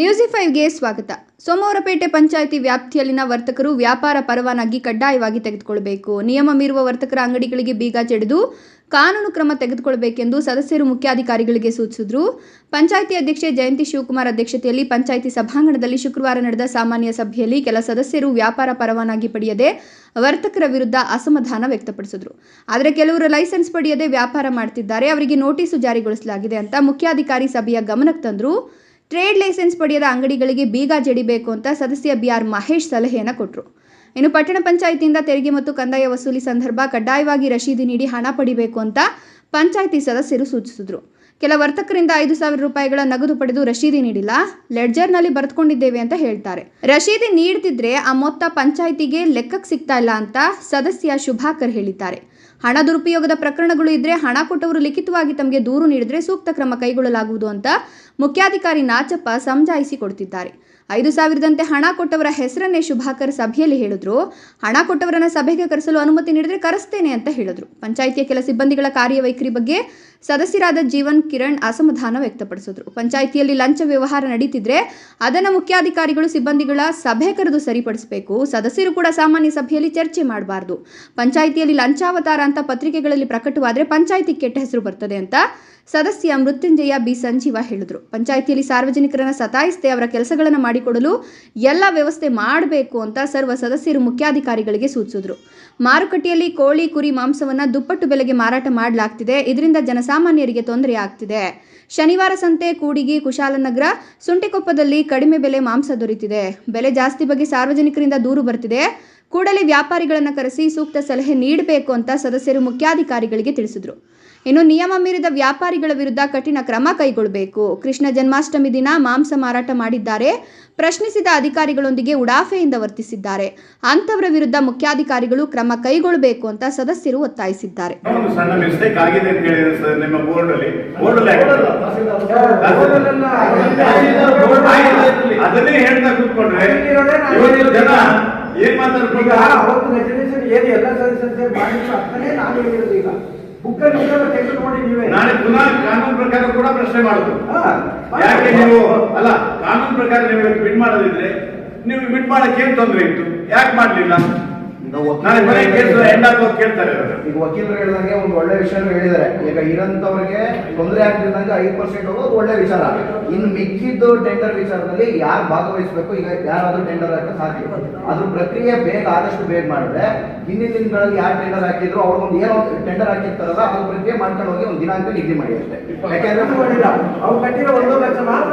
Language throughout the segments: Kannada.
ನ್ಯೂಸಿ ಫೈವ್ಗೆ ಸ್ವಾಗತ. ಸೋಮವಾರಪೇಟೆ ಪಂಚಾಯಿತಿ ವ್ಯಾಪ್ತಿಯಲ್ಲಿನ ವರ್ತಕರು ವ್ಯಾಪಾರ ಪರವಾನಗಿ ಕಡ್ಡಾಯವಾಗಿ ತೆಗೆದುಕೊಳ್ಳಬೇಕು. ನಿಯಮ ಮೀರುವ ವರ್ತಕರ ಅಂಗಡಿಗಳಿಗೆ ಬೀಗ ಜಡಿದು ಕಾನೂನು ಕ್ರಮ ತೆಗೆದುಕೊಳ್ಳಬೇಕೆಂದು ಸದಸ್ಯರು ಮುಖ್ಯಾಧಿಕಾರಿಗಳಿಗೆ ಸೂಚಿಸಿದರು. ಪಂಚಾಯಿತಿ ಅಧ್ಯಕ್ಷೆ ಜಯಂತಿ ಶಿವಕುಮಾರ್ ಅಧ್ಯಕ್ಷತೆಯಲ್ಲಿ ಪಂಚಾಯಿತಿ ಸಭಾಂಗಣದಲ್ಲಿ ಶುಕ್ರವಾರ ನಡೆದ ಸಾಮಾನ್ಯ ಸಭೆಯಲ್ಲಿ ಕೆಲ ಸದಸ್ಯರು ವ್ಯಾಪಾರ ಪರವಾನಗಿ ಪಡೆಯದೆ ವರ್ತಕರ ವಿರುದ್ಧ ಅಸಮಾಧಾನ ವ್ಯಕ್ತಪಡಿಸಿದರು. ಆದರೆ ಕೆಲವರು ಲೈಸೆನ್ಸ್ ಪಡೆಯದೆ ವ್ಯಾಪಾರ ಮಾಡ್ತಿದ್ದಾರೆ. ಅವರಿಗೆ ನೋಟಿಸು ಜಾರಿಗೊಳಿಸಲಾಗಿದೆ ಅಂತ ಮುಖ್ಯಾಧಿಕಾರಿ ಸಭೆಯ ಗಮನಕ್ಕೆ ತಂದರು. ಟ್ರೇಡ್ ಲೈಸೆನ್ಸ್ ಪಡೆಯದ ಅಂಗಡಿಗಳಿಗೆ ಬೀಗ ಜಡಿಬೇಕು ಅಂತ ಸದಸ್ಯ ಬಿ ಆರ್ ಮಹೇಶ್ ಸಲಹೆಯನ್ನು ಕೊಟ್ಟರು ಇನ್ನು ಪಟ್ಟಣ ಪಂಚಾಯಿತಿಯಿಂದ ತೆರಿಗೆ ಮತ್ತು ಕಂದಾಯ ವಸೂಲಿ ಸಂದರ್ಭ ಕಡ್ಡಾಯವಾಗಿ ರಶೀದಿ ನೀಡಿ ಹಣ ಪಡಿಬೇಕು ಅಂತ ಪಂಚಾಯಿತಿ ಸದಸ್ಯರು ಸೂಚಿಸಿದರು. ಕೆಲ ವರ್ತಕರಿಂದ ಐದು ಸಾವಿರ ರೂಪಾಯಿಗಳ ನಗದು ಪಡೆದು ರಶೀದಿ ನೀಡಿಲ್ಲ. ಲೆಡ್ಜರ್ನಲ್ಲಿ ಬರೆದುಕೊಂಡಿದ್ದೇವೆ ಅಂತ ಹೇಳ್ತಾರೆ. ರಶೀದಿ ನೀಡ್ತಿದ್ರೆ ಆ ಮೊತ್ತ ಪಂಚಾಯಿತಿಗೆ ಲೆಕ್ಕಕ್ಕೆ ಸಿಗ್ತಾ ಇಲ್ಲ ಅಂತ ಸದಸ್ಯ ಶುಭಾಕರ್ ಹೇಳಿದ್ದಾರೆ. ಹಣ ದುರುಪಯೋಗದ ಪ್ರಕರಣಗಳು ಇದ್ರೆ ಹಣ ಕೊಟ್ಟವರು ಲಿಖಿತವಾಗಿ ತಮಗೆ ದೂರು ನೀಡಿದ್ರೆ ಸೂಕ್ತ ಕ್ರಮ ಕೈಗೊಳ್ಳಲಾಗುವುದು ಅಂತ ಮುಖ್ಯಾಧಿಕಾರಿ ನಾಚಪ್ಪ ಸಮಜಾಯಿಸಿ ಕೊಡ್ತಿದ್ದಾರೆ. ಐದು ಸಾವಿರದಂತೆ ಹಣ ಕೊಟ್ಟವರ ಹೆಸರನ್ನೇ ಶುಭಾಕರ್ ಸಭೆಯಲ್ಲಿ ಹೇಳಿದ್ರು. ಹಣ ಕೊಟ್ಟವರನ್ನ ಸಭೆಗೆ ಕರೆಸಲು ಅನುಮತಿ ನೀಡಿದ್ರೆ ಕರೆಸ್ತೇನೆ ಅಂತ ಹೇಳಿದ್ರು. ಪಂಚಾಯಿತಿಯ ಕೆಲ ಸಿಬ್ಬಂದಿಗಳ ಕಾರ್ಯವೈಖರಿ ಬಗ್ಗೆ ಸದಸ್ಯರಾದ ಜೀವನ್ ಕಿರಣ್ ಅಸಮಾಧಾನ ವ್ಯಕ್ತಪಡಿಸಿದ್ರು. ಪಂಚಾಯಿತಿಯಲ್ಲಿ ಲಂಚ ವ್ಯವಹಾರ ನಡೀತಿದ್ರೆ ಅದನ್ನು ಮುಖ್ಯಾಧಿಕಾರಿಗಳು, ಸಿಬ್ಬಂದಿಗಳ ಸಭೆ ಕರೆದು ಸರಿಪಡಿಸಬೇಕು. ಸದಸ್ಯರು ಕೂಡ ಸಾಮಾನ್ಯ ಸಭೆಯಲ್ಲಿ ಚರ್ಚೆ ಮಾಡಬಾರದು. ಪಂಚಾಯಿತಿಯಲ್ಲಿ ಲಂಚಾವತಾರ ಅಂತ ಪತ್ರಿಕೆಗಳಲ್ಲಿ ಪ್ರಕಟವಾದ್ರೆ ಪಂಚಾಯಿತಿ ಕೆಟ್ಟ ಹೆಸರು ಬರ್ತದೆ ಅಂತ ಸದಸ್ಯ ಮೃತ್ಯುಂಜಯ ಬಿ. ಸಂಜೀವ ಹೇಳಿದರು. ಪಂಚಾಯಿತಿಯಲ್ಲಿ ಸಾರ್ವಜನಿಕರನ್ನ ಸತಾಯಿಸದೆ ಅವರ ಕೆಲಸಗಳನ್ನು ಮಾಡಿಕೊಡಲು ಎಲ್ಲ ವ್ಯವಸ್ಥೆ ಮಾಡಬೇಕು ಅಂತ ಸರ್ವ ಸದಸ್ಯರು ಮುಖ್ಯಾಧಿಕಾರಿಗಳಿಗೆ ಸೂಚಿಸಿದರು. ಮಾರುಕಟ್ಟೆಯಲ್ಲಿ ಕೋಳಿ, ಕುರಿ, ಮಾಂಸವನ್ನ ದುಪ್ಪಟ್ಟು ಬೆಲೆಗೆ ಮಾರಾಟ ಮಾಡಲಾಗ್ತಿದೆ. ಇದರಿಂದ ಜನಸಾಮಾನ್ಯರಿಗೆ ತೊಂದರೆ ಆಗ್ತಿದೆ. ಶನಿವಾರ ಸಂತೆ ಕೂಡಿಗಿ, ಕುಶಾಲನಗರ, ಸುಂಟಿಕೊಪ್ಪದಲ್ಲಿ ಕಡಿಮೆ ಬೆಲೆ ಮಾಂಸ ದೊರೆತಿದೆ. ಬೆಲೆ ಜಾಸ್ತಿ ಬಗ್ಗೆ ಸಾರ್ವಜನಿಕರಿಂದ ದೂರು ಬರ್ತಿದೆ. ಕೂಡಲೇ ವ್ಯಾಪಾರಿಗಳನ್ನು ಕರೆಸಿ ಸೂಕ್ತ ಸಲಹೆ ನೀಡಬೇಕು ಅಂತ ಸದಸ್ಯರು ಮುಖ್ಯಾಧಿಕಾರಿಗಳಿಗೆ ತಿಳಿಸಿದರು. ಇನ್ನು ನಿಯಮ ಮೀರಿದ ವ್ಯಾಪಾರಿಗಳ ವಿರುದ್ಧ ಕಠಿಣ ಕ್ರಮ ಕೈಗೊಳ್ಳಬೇಕು ಕೃಷ್ಣ ಜನ್ಮಾಷ್ಟಮಿ ದಿನ ಮಾಂಸ ಮಾರಾಟ ಮಾಡಿದ್ದಾರೆ. ಪ್ರಶ್ನಿಸಿದ ಅಧಿಕಾರಿಗಳೊಂದಿಗೆ ಉಡಾಫೆಯಿಂದ ವರ್ತಿಸಿದ್ದಾರೆ. ಅಂಥವರ ವಿರುದ್ಧ ಮುಖ್ಯಾಧಿಕಾರಿಗಳು ಕ್ರಮ ಕೈಗೊಳ್ಳಬೇಕು ಅಂತ ಸದಸ್ಯರು ಒತ್ತಾಯಿಸಿದ್ದಾರೆ. ಸಣ್ಣ ಮಿಸ್ಟೇಕ್ ಆಗಿದೆ ಅಂತ ಹೇಳಿದ್ರೆ ನಿಮ್ಮ ಬೋರ್ಡ್ ಅಲ್ಲಿ ಬೋರ್ಡ್ ಅಲ್ಲಿ ಅದನ್ನೇ ಹೇಳ್ತಾ ಕೂತ್ಕೊಂಡ್ರೆ ಇವತ್ತು ಜನ ಏನ್ ಮಾತಾಡ್ಕೊಂಡು ಅವತ್ತು ರೆಸಲ್ಯೂಷನ್ ಏನು ಎಲ್ಲ ಸದಸ್ಯರು ಮಾಡಿದ್ರು ಅದನ್ನೇ ನಾನು ಹೇಳಿರೋದು ಈಗ. ಬುಕ್ಕಲ್ಲಿ ಇದೆಲ್ಲ ತೆಗೆದುಕೊಂಡು ನೀವೇ. ನಾಳೆ ಪುನಃ ಕಾನೂನು ಪ್ರಕಾರ ಕೂಡ ಪ್ರಶ್ನೆ ಮಾಡುದು. ಯಾಕೆ ನೀವು ಅಲ್ಲ ಕಾನೂನು ಪ್ರಕಾರ ನೀವು ಬಿಡ್ ಮಾಡೋದಿದ್ರೆ ನೀವು ಬಿಡ್ ಮಾಡಕ್ಕೆ ಏನ್ ತೊಂದರೆ ಇತ್ತು? ಯಾಕೆ ಮಾಡ್ಲಿಲ್ಲ? ಕೇಳ್ತಾರೆ. ಈಗ ವಕೀಲರು ಹೇಳಿದಂಗೆ ಒಂದು ಒಳ್ಳೆ ವಿಷಯ ಹೇಳಿದ್ದಾರೆ. ಈಗ ಇರಂತವ್ರಿಗೆ ತೊಂದರೆ ಆಗ್ತಿದ್ದಂಗೆ ಐದು ಪರ್ಸೆಂಟ್ ಹೋಗೋದು ಒಳ್ಳೆ ವಿಚಾರ. ಇನ್ನು ಮಿಕ್ಕಿದ್ದು ಟೆಂಡರ್ ವಿಚಾರದಲ್ಲಿ ಯಾರು ಭಾಗವಹಿಸಬೇಕು? ಈಗ ಯಾರಾದ್ರೂ ಟೆಂಡರ್ ಹಾಕಕ್ಕೆ ಸಾಧ್ಯ ಅದ್ರ ಪ್ರಕ್ರಿಯೆ ಬೇಗ ಆದಷ್ಟು ಬೇಗ ಮಾಡಿದ್ರೆ ಹಿಂದಿನ ದಿನಗಳಲ್ಲಿ ಯಾರು ಟೆಂಡರ್ ಹಾಕಿದ್ರು ಅವ್ರಿಗೊಂದು ಏನೋ ಟೆಂಡರ್ ಹಾಕಿರ್ತಾರಲ್ಲ ಅದ್ರ ಪ್ರಕ್ರಿಯೆ ಮಾಡ್ಕೊಂಡು ಹೋಗಿ ಒಂದು ದಿನಾಂಕ ನಿಗದಿ ಮಾಡಿ ಅಷ್ಟೇ. ಯಾಕೆಂದ್ರೆ ಅವ್ರು ಕಟ್ಟಿರೋ ಒಂದು ಲಕ್ಷ ಮಾತ್ರ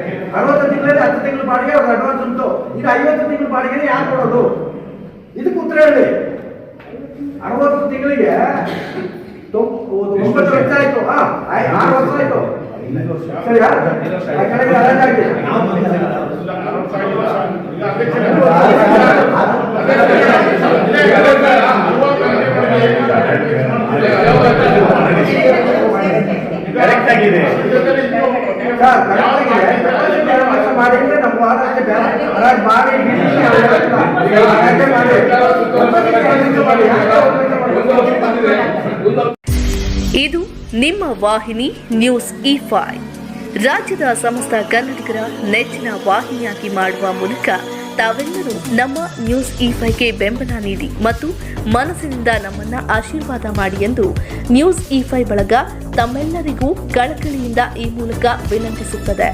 ಅರವತ್ತು ತಿಂಗಳಲ್ಲಿ ಹತ್ತು ತಿಂಗಳು ಬಾಡಿಗೆ ಅವ್ರ ಅಡ್ವಾನ್ಸ್ ಉಂಟು. ಈಗ ಐವತ್ತು ತಿಂಗಳು ಬಾಡಿಗೆ ಯಾರು ಕೊಡೋದು? ಇದಕ್ಕೆ ಉತ್ತರ ಹೇಳಿ. ಅರವತ್ತು ತಿಂಗಳಿಗೆ ಒಂಬತ್ತು ವರ್ಷ ಆಯ್ತು. ಆರು ವರ್ಷ ಆಯ್ತು. ಸರಿಯಾ. ಕರೆಕ್ಟ್ ಆಗಿದೆ. ಮಾಡಿದ್ರೆ ನಮ್ಮ ಹರಾಜ್ ಮಾಡಿ? ಇದು ನಿಮ್ಮ ವಾಹಿನಿ ನ್ಯೂಸ್ ಇ ಫೈ ರಾಜ್ಯದ ಸಮಸ್ತ ಕನ್ನಡಿಗರ ನೆಚ್ಚಿನ ವಾಹಿನಿಯಾಗಿ ಮಾಡುವ ಮೂಲಕ ತಾವೆಲ್ಲರೂ ನಮ್ಮ ನ್ಯೂಸ್ ಇ ಫೈಗೆ ಬೆಂಬಲ ನೀಡಿ ಮತ್ತು ಮನಸ್ಸಿನಿಂದ ನಮ್ಮನ್ನ ಆಶೀರ್ವಾದ ಮಾಡಿ ಎಂದು ನ್ಯೂಸ್ ಇ ಫೈ ಬಳಗ ತಮ್ಮೆಲ್ಲರಿಗೂ ಕಳಕಳಿಯಿಂದ ಈ ಮೂಲಕ ವಿನಂತಿಸುತ್ತದೆ.